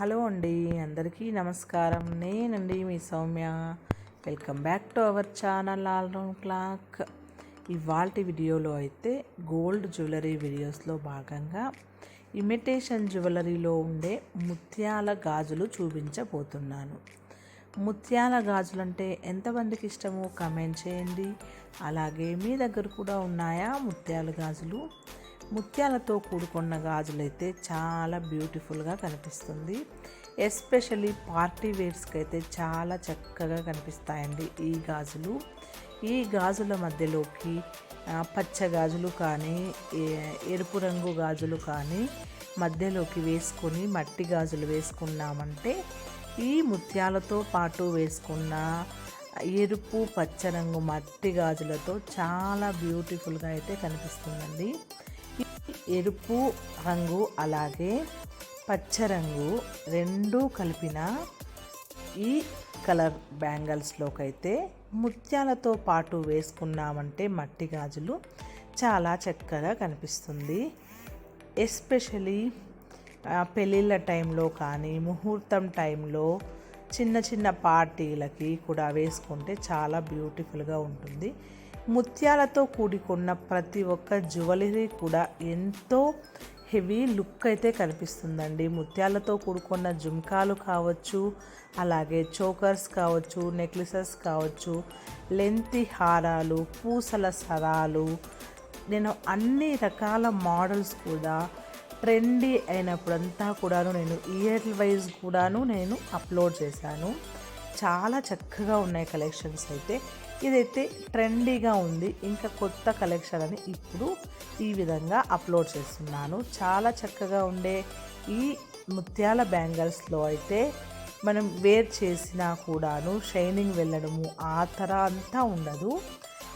Hello అండి అందరికీ నమస్కారం. నేనండి మీ Soumya. Welcome back to our channel all round clock. ఇవాళ వీడియోలో అయితే గోల్డ్ జ్యువెలరీ వీడియోస్లో భాగంగా ఇమిటేషన్ జ్యువెలరీలో ఉండే ముత్యాల గాజులు చూపించబోతున్నాను. ముత్యాల గాజులు అంటే ఎంతమందికి ఇష్టమో కమెంట్ చేయండి. అలాగే మీ దగ్గర కూడా ఉన్నాయా ముత్యాల గాజులు? ముత్యాలతో కూడుకున్న గాజులు అయితే చాలా బ్యూటిఫుల్గా కనిపిస్తుంది. ఎస్పెషల్లీ పార్టీ వేర్స్కి అయితే చాలా చక్కగా కనిపిస్తాయండి ఈ గాజులు. ఈ గాజుల మధ్యలోకి పచ్చ గాజులు కానీ ఏ- ఎరుపు రంగు గాజులు కానీ మధ్యలోకి వేసుకొని మట్టి గాజులు వేసుకున్నామంటే ఈ ముత్యాలతో పాటు వేసుకున్న ఎరుపు పచ్చ రంగు మట్టి గాజులతో చాలా బ్యూటిఫుల్గా అయితే కనిపిస్తుందండి. ఎరుపు రంగు అలాగే పచ్చ రంగు రెండూ కలిపిన ఈ కలర్ బ్యాంగిల్స్లోకి అయితే ముత్యాలతో పాటు వేసుకున్నామంటే మట్టి గాజులు చాలా చక్కగా కనిపిస్తుంది. ఎస్పెషలీ పెళ్ళిళ్ళ టైంలో కానీ ముహూర్తం టైంలో చిన్న చిన్న పార్టీలకి కూడా వేసుకుంటే చాలా బ్యూటిఫుల్గా ఉంటుంది. ముత్యాలతో కూడుకున్న ప్రతి ఒక్క జ్యువెలరీ కూడా ఎంతో హెవీ లుక్ అయితే కనిపిస్తుందండి. ముత్యాలతో కూడుకున్న జుంకాలు కావచ్చు అలాగే చోకర్స్ కావచ్చు నెక్లెసెస్ కావచ్చు లెంతి హారాలు పూసల సరాలు నేను అన్ని రకాల మోడల్స్ కూడా ట్రెండీ అయినప్పుడంతా కూడాను నేను ఇయర్ వైజ్ కూడాను నేను అప్లోడ్ చేశాను. చాలా చక్కగా ఉన్నాయి కలెక్షన్స్ అయితే. ఇదైతే ట్రెండీగా ఉంది. ఇంకా కొత్త కలెక్షన్ అని ఇప్పుడు ఈ విధంగా అప్లోడ్ చేస్తున్నాను. చాలా చక్కగా ఉండే ఈ ముత్యాల బ్యాంగిల్స్లో అయితే మనం వేర్ చేసినా కూడాను షైనింగ్ వెళ్ళడము ఆ తర అంతా ఉండదు.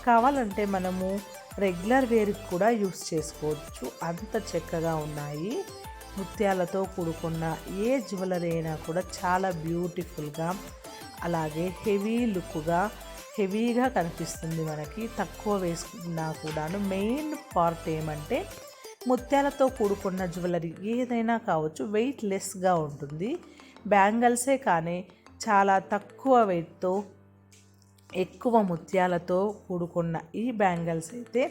కావాలంటే మనము రెగ్యులర్ వేర్కి కూడా యూస్ చేసుకోవచ్చు. అంత చక్కగా ఉన్నాయి. ముత్యాలతో కూడుకున్న ఏ జ్యువెలరీ అయినా కూడా చాలా బ్యూటిఫుల్గా అలాగే హెవీ లుక్గా హెవీగా కనిపిస్తుంది మనకి తక్కువ వేసుకున్నా కూడాను. మెయిన్ పార్ట్ ఏమంటే ముత్యాలతో కూడుకున్న జ్యువెలరీ ఏదైనా కావచ్చు వెయిట్ లెస్గా ఉంటుంది. బ్యాంగిల్సే కానీ చాలా తక్కువ వెయిట్తో ఎక్కువ ముత్యాలతో కూడుకున్న ఈ బ్యాంగిల్స్ అయితే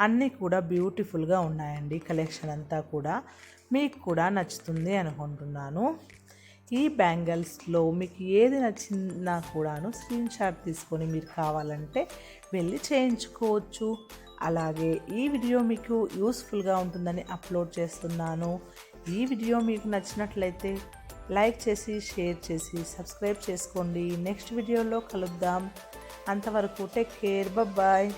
అన్నీ కూడా బ్యూటిఫుల్గా ఉన్నాయండి. కలెక్షన్ అంతా కూడా మీకు కూడా నచ్చుతుంది అనుకుంటున్నాను. ఈ బ్యాంగిల్స్లో మీకు ఏది నచ్చినా కూడాను స్క్రీన్ షాట్ తీసుకొని మీరు కావాలంటే వెళ్ళి చేయించుకోవచ్చు. అలాగే ఈ వీడియో మీకు యూస్ఫుల్గా ఉంటుందని అప్లోడ్ చేస్తున్నాను. ఈ వీడియో మీకు నచ్చినట్లయితే లైక్ చేసి షేర్ చేసి సబ్స్క్రైబ్ చేసుకోండి. నెక్స్ట్ వీడియోలో కలుద్దాం. అంతవరకు టేక్ కేర్. బాయ్